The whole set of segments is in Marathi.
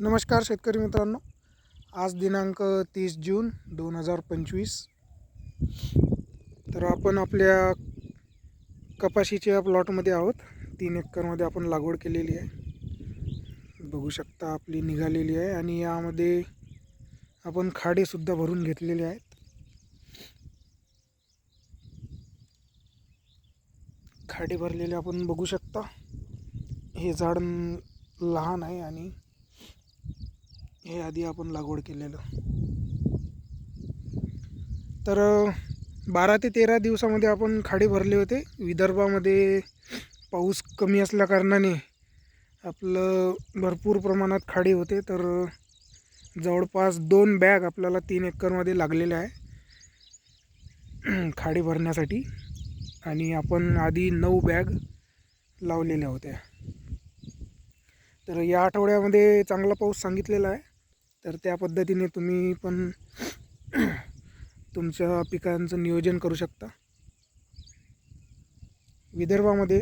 नमस्कार शेतकरी मित्रांनो. आज दिनांक तीस जून दोन हजार पंचवीस. तर आपण आपल्या कपाशीच्या प्लॉटमध्ये आहोत. तीन एकरमध्ये आपण लागवड केलेली आहे. बघू शकता आपली निघालेली आहे आणि यामध्ये आपण खाडेसुद्धा भरून घेतलेले आहेत. खाडे भरलेले आपण बघू शकता. हे झाड लहान आहे आणि हे आधी आपण लागवड केलेलं. तर बारा ते तेरा दिवसामध्ये आपण खाडे भरले होते. विदर्भामध्ये पाऊस कमी असल्या कारणाने आपलं भरपूर प्रमाणात खाडे होते. तर जवळपास दोन बॅग आपल्याला तीन एकरमध्ये लागलेल्या आहे. खाडे भरण्यासाठी. आणि आपण आधी नऊ बॅग लावलेल्या होत्या. तर या आठवड्यामध्ये चांगला पाऊस सांगितलेला आहे. तर त्या पद्धतीने तुम्ही पण तुमच्या पिकांचं नियोजन करू शकता. विदर्भामध्ये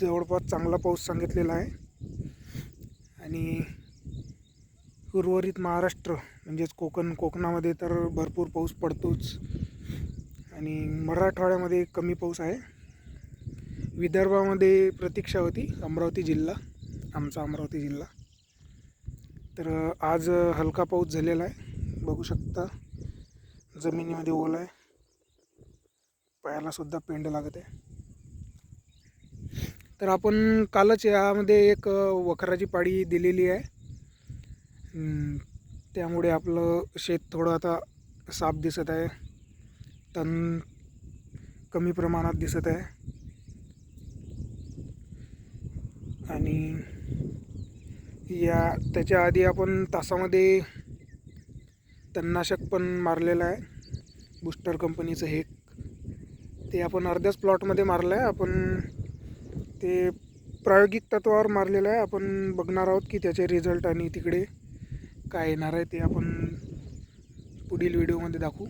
जवळपास चांगला पाऊस सांगितलेला आहे. आणि उर्वरित महाराष्ट्र म्हणजेच कोकण कोकणामध्ये तर भरपूर पाऊस पडतोच. आणि मराठवाड्यामध्ये कमी पाऊस आहे. विदर्भामध्ये प्रतीक्षा होती अमरावती जिल्हा आमचा अमरावती जिल्हा. तर आज हलका पाऊस झालेला आहे. बघू शकता जमिनीमध्ये ओला आहे. पायालासुद्धा पेंड लागत आहे. तर आपण कालच यामध्ये एक वखराची पाळी दिलेली आहे. त्यामुळे आपलं शेत थोडं आता साफ दिसत आहे. तण कमी प्रमाणात दिसत आहे. आणि या त्याच्या आधी आपण तासामध्ये तणनाशक पण मारलेलं आहे. बुस्टर कंपनीचं हे. ते आपण अर्ध्याच प्लॉटमध्ये मारलं आहे. आपण ते प्रायोगिक तत्वावर मारलेलं आहे. आपण बघणार आहोत की त्याचे रिझल्ट आणि तिकडे काय येणार आहे ते आपण पुढील व्हिडिओमध्ये दाखवू.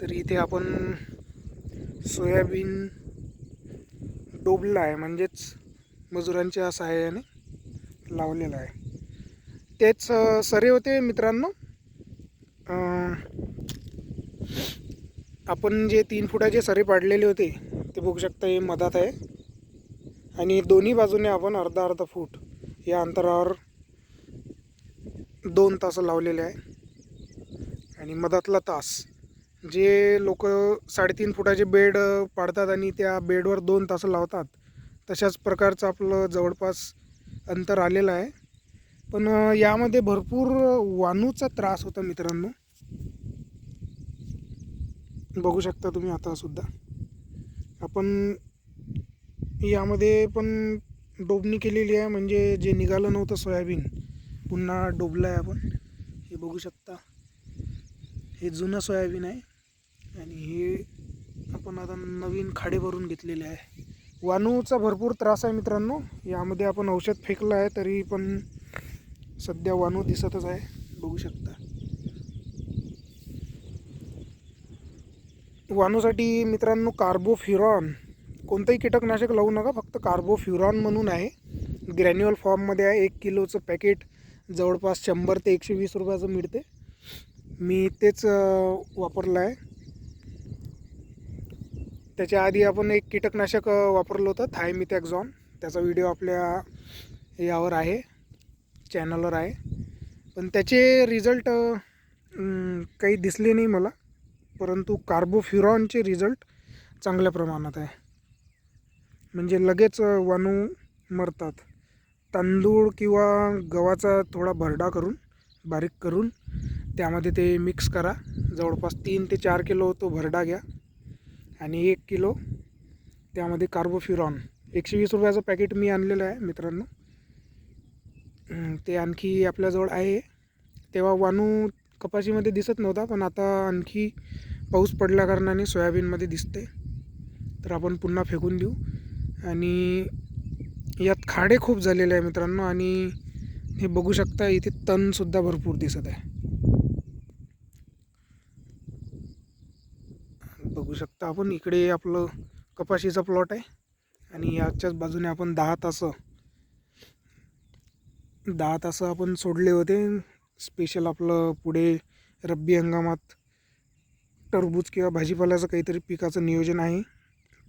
तर इथे आपण सोयाबीन डोबला आहे. म्हणजेच मजुरांच्या सहाय्याने लावलेलं आहे. तेच सरे होते मित्रांनो. आपण जे तीन फुटाचे सरे पाडलेले होते ते बघू शकता हे मधात आहे. आणि दोन्ही बाजूने आपण अर्धा अर्धा फूट या अंतरावर दोन तास लावलेले आहे. आणि मधातला तास जे लोक साडेतीन फुटाचे बेड पाडतात आणि त्या बेडवर दोन तास लावतात तशाच प्रकारचं आपलं जवळपास अंतर आलेलं आहे. पण यामध्ये भरपूर वानूचा त्रास होता मित्रांनो. बघू शकता तुम्ही आता सुद्धा. आपण यामध्ये पण डोबणी केलेली आहे. म्हणजे जे निघालं नव्हतं सोयाबीन पुन्हा डोबलं आहे आपण. हे बघू शकता. हे जुनं सोयाबीन आहे. आणि हे आपण आता नवीन खाडे भरून घेतलेले आहे. वानूचा भरपूर त्रास आहे मित्रांनो. यामध्ये आपण औषध फेकलं आहे तरी पण सध्या वानू दिसतच आहे. बघू शकता. वानूसाठी मित्रांनो कार्बोफ्युरॉन. कोणतंही कीटकनाशक लावू नका फक्त कार्बोफ्युरॉन म्हणून आहे. ग्रॅन्युअल फॉर्ममध्ये आहे एक किलोचं पॅकेट जवळपास शंभर ते एकशे वीस रुपयाचं मिळते. मी तेच वापरलं आहे. त्याच्या आधी आपण एक कीटकनाशक वापरलं होतं थायमिथॅक्झॉन. त्याचा व्हिडिओ आपल्या यावर आहे चॅनलवर आहे. पण त्याचे रिझल्ट काही दिसले नाही मला. परंतु कार्बोफ्युरॉनचे रिझल्ट चांगल्या प्रमाणात आहे. म्हणजे लगेच वाणू मरतात. तांदूळ किंवा गव्हाचा थोडा भरडा करून बारीक करून त्यामध्ये ते मिक्स करा. जवळपास तीन ते चार किलो तो भरडा घ्या. आणि एक किलो त्यामध्ये कार्बोफ्युरॉन. एकशे वीस रुपयाचं पॅकेट मी आणलेलं आहे मित्रांनो. ते आणखी आपल्याजवळ आहे. तेव्हा वानू कपाशीमध्ये दिसत नव्हता पण आता आणखी पाऊस पडल्या कारणाने सोयाबीनमध्ये दिसते. तर आपण पुन्हा फेकून देऊ. आणि यात खाडे खूप झालेले आहे मित्रांनो आणि हे बघू शकता इथे तणसुद्धा भरपूर दिसत आहे. बघू शकता आपण. इकडे आपलं कपाशीचा प्लॉट आहे. आणि याच्याच बाजूने आपण दहा तास दहा तास आपण सोडले होते. स्पेशल आपलं पुढे रब्बी हंगामात टरबूज किंवा भाजीपाल्याचं काहीतरी पिकाचं नियोजन आहे.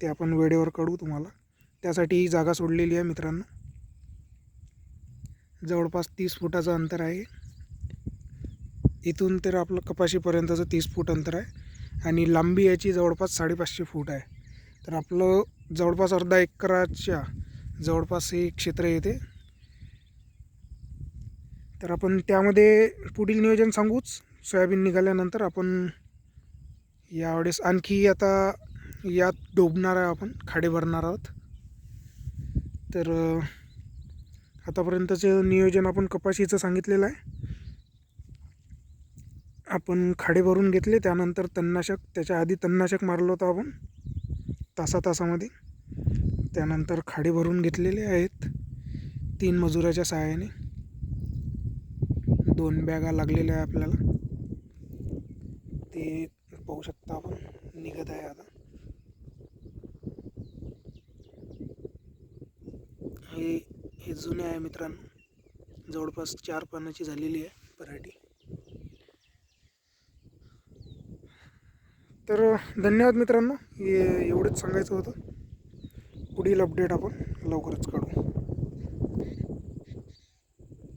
ते आपण वेळेवर कळू तुम्हाला. त्यासाठी ही जागा सोडलेली आहे मित्रांनो. जवळपास तीस फुटाचं अंतर आहे. इथून तर आपलं कपाशीपर्यंतचं तीस फूट अंतर आहे. आणि लांबी याची जवळपास साडेपाचशे फूट आहे. तर आपलं जवळपास अर्धा एकराच्या जवळपास हे क्षेत्र येते तर आपण त्यामध्ये पुढील नियोजन सांगूच. सोयाबीन निघाल्यानंतर आपण यावेळेस आणखी आता यात डोबणार आहे आपण खाडे भरणार आहोत. तर आतापर्यंतचं नियोजन आपण कपाशीचं सांगितलेलं आहे. आपण खाडे भरून घेतले त्यानंतर तणनाशक त्याच्या आधी तणनाशक मारलं होतं आपण तासा तासामध्ये त्यानंतर खाडे भरून घेतलेले आहेत तीन मजुराच्या सहाय्याने. दोन बॅगा लागलेल्या आहे आपल्याला. ते पाहू शकता आपण निघत आहे आता. हे हे जुने आहे मित्रांनो. जवळपास चार पानाची झालेली आहे पराठी. तर धन्यवाद मित्रांनो. एवढंच सांगायचं होतं. पुढील अपडेट आपण लवकरच काढू.